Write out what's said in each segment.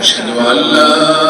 أشهد أن لا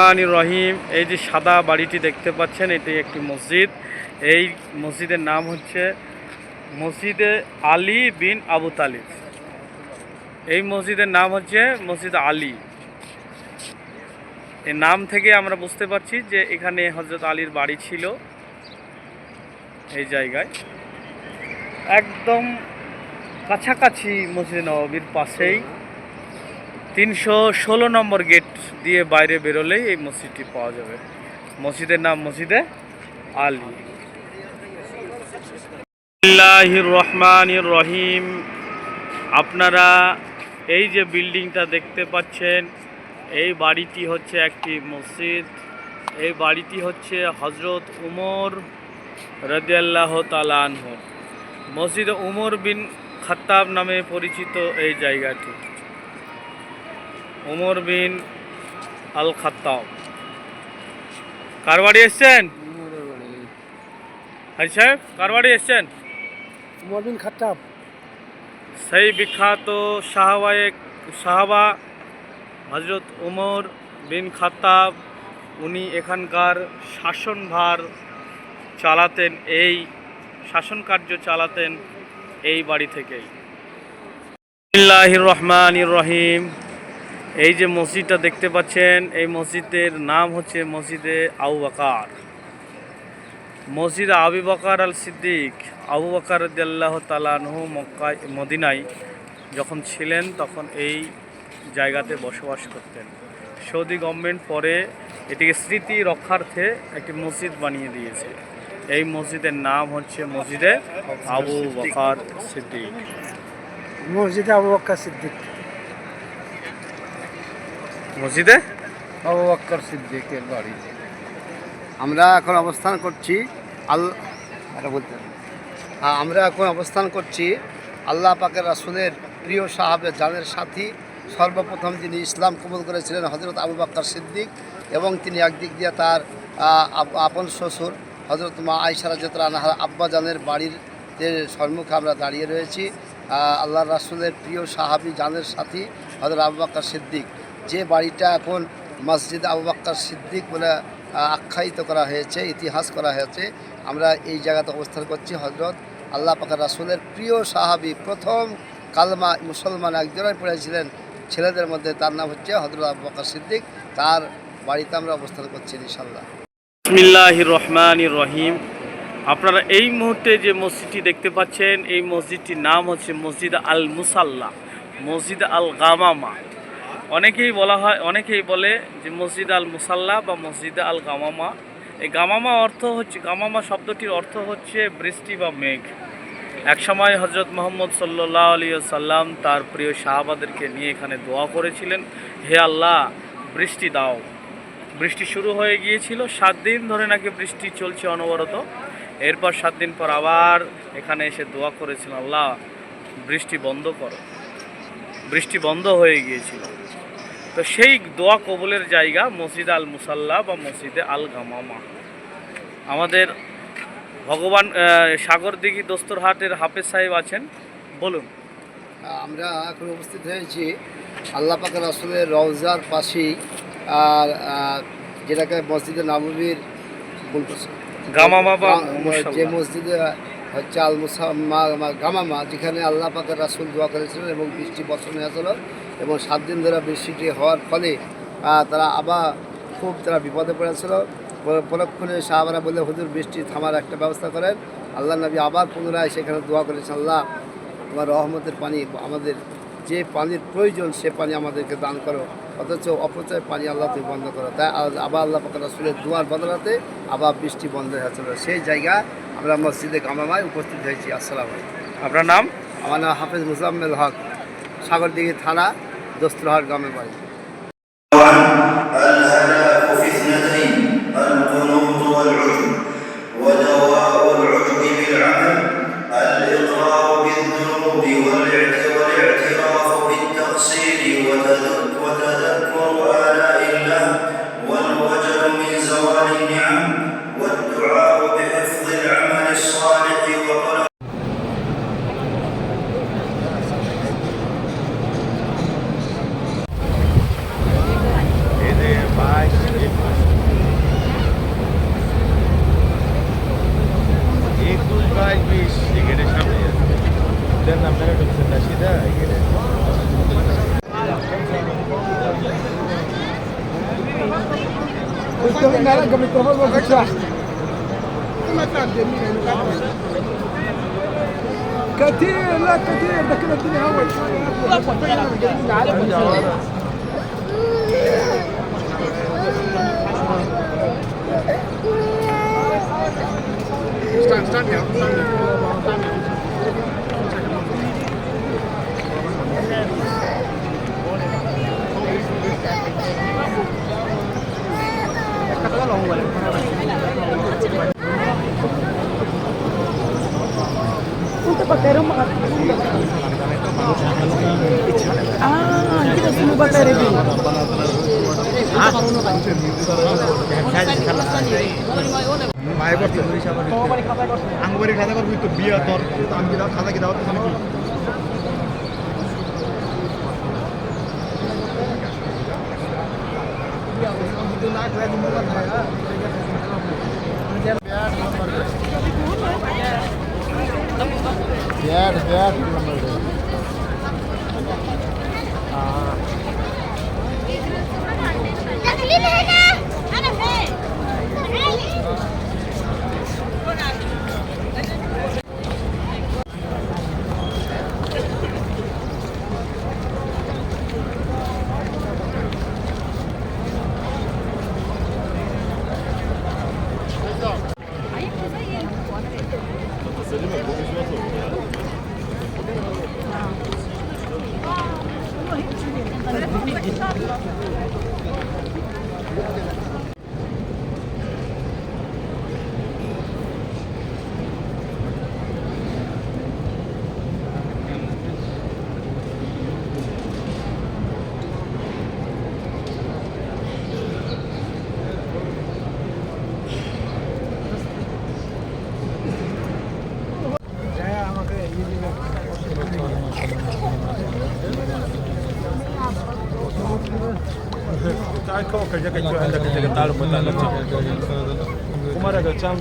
রহমান রহিম এই যে সাদা বাড়িটি দেখতে পাচ্ছেন, এটি একটি মসজিদ। এই মসজিদের নাম হচ্ছে মসজিদে আলী বিন আবু তালিব। এই মসজিদের নাম হচ্ছে মসজিদ আলী। এই নাম থেকে আমরা বুঝতে পারছি যে এখানে হজরত আলীর বাড়ি ছিল এই জায়গায়। একদম কাছাকাছি মসজিদ নববীর পাশেই। তিনশো ষোলো নম্বর গেট দিয়ে বাইরে বেরোলেই এই মসজিদটি পাওয়া যাবে। মসজিদের নাম মসজিদে আলী। রহমান রহিম। আপনারা এই যে বিল্ডিংটা দেখতে পাচ্ছেন, এই বাড়িটি হচ্ছে একটি মসজিদ। এই বাড়িটি হচ্ছে হজরত উমর রদিয়াল্লাহ তালানহ মসজিদ উমর বিন খাত্তাব নামে পরিচিত এই জায়গাটি। ওমর বিন আল খাত্তাব কার বাড়ি এসছেন? হাজি সাহেব কার বাড়ি এসছেন? মরবিন খাট্টাব সেই বিখ্যাত সাহাবায়ে সাহাবা হজরত ওমর বিন খাত্তাব উনি এখানকার শাসনভার চালাতেন এই শাসন কার্য চালাতেন এই বাড়ি থেকেই। রহমান রহিম। এই যে মসজিদটা দেখতে পাচ্ছেন, এই মসজিদের নাম হচ্ছে মসজিদে আবু বাকার। মসজিদ আবু বাকার আল সিদ্দিক আবু বাকার আল্লাহ তালানহু মক্কায়, মদিনায় যখন ছিলেন, তখন এই জায়গাতে বসবাস করতেন। সৌদি গভর্নমেন্ট পরে এটিকে স্মৃতি রক্ষার্থে একটি মসজিদ বানিয়ে দিয়েছে। এই মসজিদের নাম হচ্ছে মসজিদে আবু বাকার সিদ্দিক। মসজিদে আবু বক্কর সিদ্দিক। মসজিদে? আবু বক্কর সিদ্দিকের বাড়ি। আমরা এখন অবস্থান করছি আল বলতে হ্যাঁ, আমরা এখন অবস্থান করছি আল্লাহ পাকের রাসুলের প্রিয় সাহাবের জানের সাথী সর্বপ্রথম যিনি ইসলাম কবুল করেছিলেন হজরত আবু বাক্কর সিদ্দিক এবং তিনি একদিক দিয়ে তার আপন শ্বশুর হজরত মা আইসারা জেতরা আনহার আব্বা জানের বাড়ির যে সম্মুখে আমরা দাঁড়িয়ে রয়েছি আল্লাহ রাসুলের প্রিয় সাহাবি জানের সাথী হজরত আবু বাক্কর সিদ্দিক। যে বাড়িটা এখন মসজিদ আবু বাক্কর সিদ্দিক বলে আখ্যায়িত করা হয়েছে, ইতিহাস করা হয়েছে, আমরা এই জায়গাতে অবস্থান করছি হজরত আল্লাহ পাকের রাসুলের প্রিয় সাহাবি, প্রথম কালমা মুসলমান একজনই পড়েছিলেন, ছেলেদের মধ্যে তার নাম হচ্ছে হজরত আবু সিদ্দিক, তার বাড়িতে আমরা অবস্থান করছি ইনশাল্লাহ বিসমিল্লাহ রহমান রহিম। আপনারা এই মুহূর্তে যে মসজিদটি দেখতে পাচ্ছেন, এই মসজিদটির নাম হচ্ছে মসজিদ আল মুসাল্লা মসজিদ আল গামামা অনেকেই বলা হয়, অনেকেই বলে যে মসজিদ আল মুসাল্লা বা মসজিদ আল গামামা। এই গামামা অর্থ হচ্ছে, গামামা শব্দটির অর্থ হচ্ছে বৃষ্টি বা মেঘ। একসময় হজরত মোহাম্মদ সাল্লাহ আলী সাল্লাম তার প্রিয় সাহাবাদেরকে নিয়ে এখানে দোয়া করেছিলেন, হে আল্লাহ, বৃষ্টি দাও। বৃষ্টি শুরু হয়ে গিয়েছিল, সাত দিন ধরে নাকি বৃষ্টি চলছে অনবরত। এরপর সাত দিন পর আবার এখানে এসে দোয়া করেছিলেন, আল্লাহ, বৃষ্টি বন্ধ করো। বৃষ্টি বন্ধ হয়ে গিয়েছিল। তো সেই দোয়া কবুলের জায়গা মসজিদ আল মুসাল্লা বা মসজিদে আল গামামা। আমাদের ভগবান সাগরদিঘি দোস্তরহাটের হাফেজ সাহেব আছেন। বলুন। আমরা এখন উপস্থিত হয়েছি আল্লাহ পাকের রাসুলের রওজার পাশেই আর যেটাকে মসজিদে বলতেছে। গামামা বা যে মসজিদে হচ্ছে আল মুসাম্মা গামামা যেখানে আল্লাহ পাকের রাসুল দোয়া করেছিলেন এবং বৃষ্টি বর্ষণ হয়েছিল এবং সাত দিন ধরে বৃষ্টিটি হওয়ার ফলে তারা আবার খুব তারা বিপদে পড়েছিল। পরক্ষণে সাহাবারা বলে হুজুর বৃষ্টি থামার একটা ব্যবস্থা করেন। আল্লাহ নবী আবার পুনরায় সেখানে দোয়া করেছেন আল্লাহ তোমার রহমতের পানি আমাদের যে পানির প্রয়োজন সে পানি আমাদেরকে দান করো। অথচ অপচয় পানি আল্লাহ তুমি বন্ধ করো। তাই আবার আল্লাহ পাক রাসুলের দুয়ার বদলাতে আবার বৃষ্টি বন্ধ হয়েছিল সেই জায়গা আমরা মসজিদে কামামায় উপস্থিত হয়েছি। আসসালাম আপনার নাম? আমার নাম হাফেজ মুজাম্মেল হক। সাগরদিঘি থানা দোস্তরহাট গ্রামের বাড়ি قبل الترفض كثير لا كثير ده كده الدنيا هول Stand, stand here. bakarım mı? Aa, gidesin bu bakarı değil. মায়ে করছে আঙ্গুবাড়ি খাতা করবি তো বিয়া তোর আমি খাতা কি দাওয়া নাকি না Diğer, diğer numara. Aa. అక్కడ ఇక్కడ అంత అక్కడ దగ్గర తాడు పోతా కుమార్ అక్కడ వచ్చాం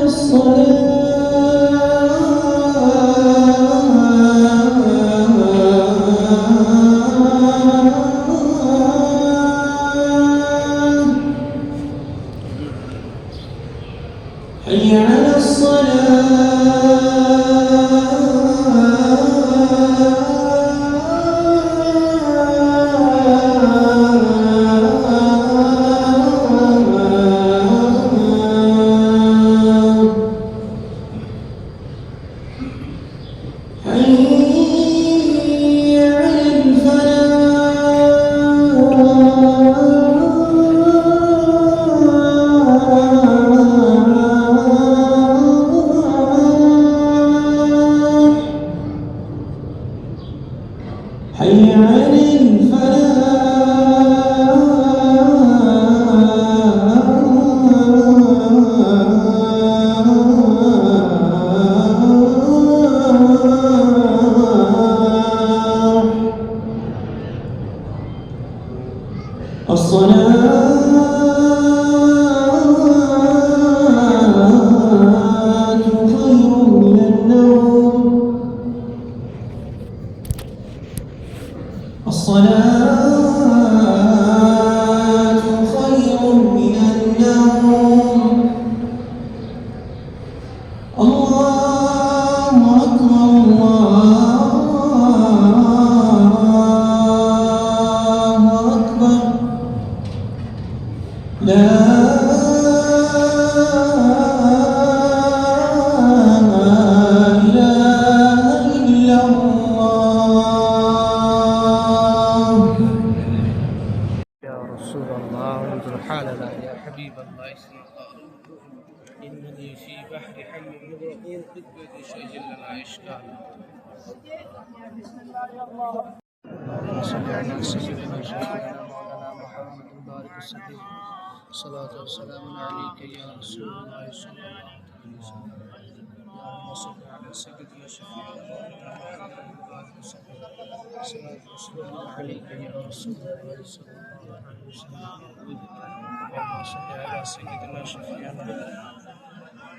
الصلاة إشكال اللهم صل على سيدنا شفيعنا مولانا محمد بارك وسلم صلاة وسلام عليك يا رسول الله صلى الله عليه وسلم اللهم صل على سيدنا شفيعنا محمد بارك وسلم صلاة وسلام عليك يا رسول الله صلى الله عليه وسلم اللهم صل على سيدنا شفيعنا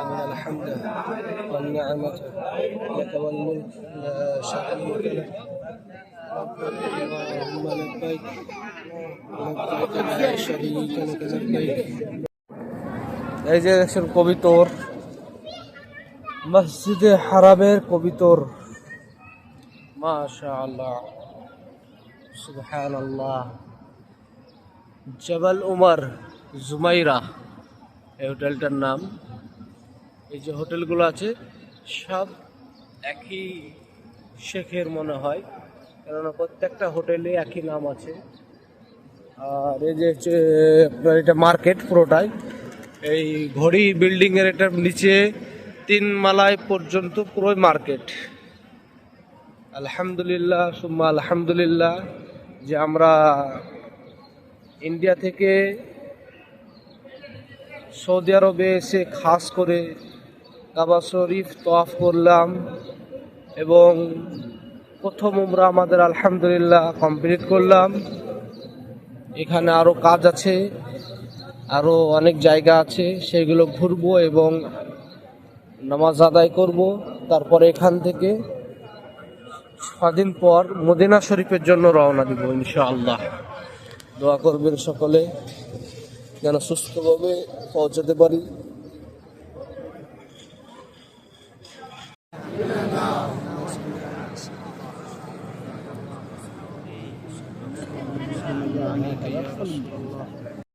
إن الحمد والنعمة لك والملك لا شريك لك لبيك اللهم لبيك لبيك لا شريك لك لبيك এই যে দেখছেন কবিতর মসজিদে হারামের কবিতর মাশা আল্লাহ সুবহান আল্লাহ জবল উমর জুমাইরা এই হোটেলটার নাম এই যে হোটেলগুলো আছে, সব একই শেখের মনে হয়। কেননা প্রত্যেকটা হোটেলে একই নাম আছে। আর এই যে হচ্ছে, আপনার এটা মার্কেট পুরোটাই। এই ঘড়ি বিল্ডিং এর এটার নিচে তিন মালায় পর্যন্ত পুরোই মার্কেট। আলহামদুলিল্লাহ, সুম্মা আলহামদুলিল্লাহ, যে আমরা ইন্ডিয়া থেকে সৌদি আরবে এসে খাস করে কাবা শরীফ তফ করলাম এবং প্রথম উমরা আমাদের আলহামদুলিল্লাহ কমপ্লিট করলাম। এখানে আরও কাজ আছে আরও অনেক জায়গা আছে, সেগুলো ঘুরবো এবং নামাজ আদায় করব। তারপরে এখান থেকে ছদিন পর মদিনা শরীফের জন্য রওনা দিব ইনশাআল্লাহ। দোয়া করবেন সকলে, যেন সুস্থভাবে পৌঁছাতে পারি। آمين يا رسول الله